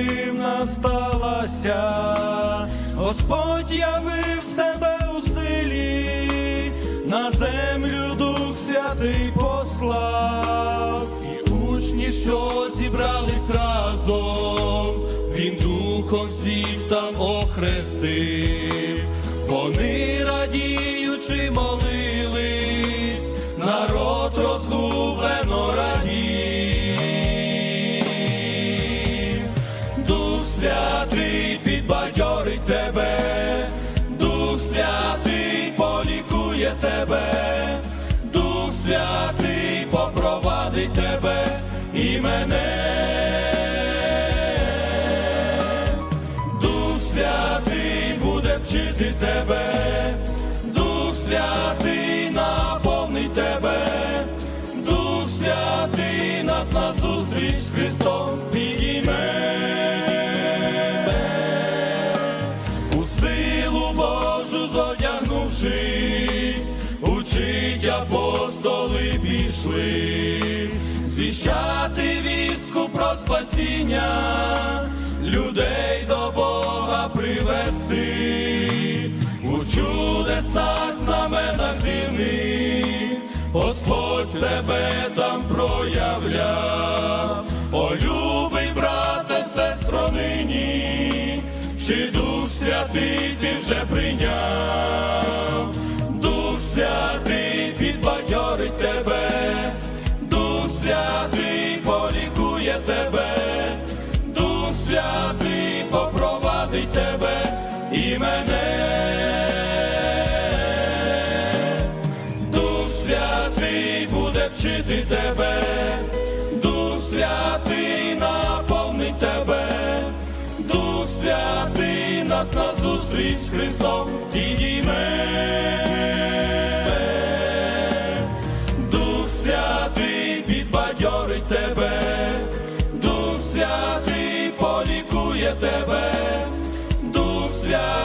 дивна сталася, Господь явив себе у силі, на землю Дух Святий послав, і учні, що зібрались разом, він духом всіх там охрестив, вони тебе, Дух Святий попровадить тебе і мене. Дух Святий буде вчити тебе, Дух Святий наповнить тебе, Дух Святий нас на зустріч з Христом підійме. Божу зодягнувшись, спасіння, людей до Бога привести, у чудесах, знаменах дивних, Господь себе там проявляв, о любий брате, сестро нині, чи Дух Святий ти вже прийняв, вчити тебе, Дух Святий наповнить тебе, Дух Святий нас на зустріч з Христом підійме. Дух Святий підбадьорить тебе, Дух Святий полікує тебе, Дух Святий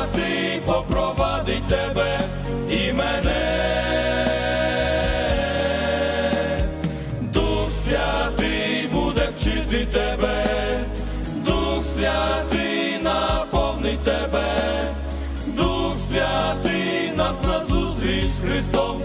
наповнить тебе, Дух Святий нас назустріч Христом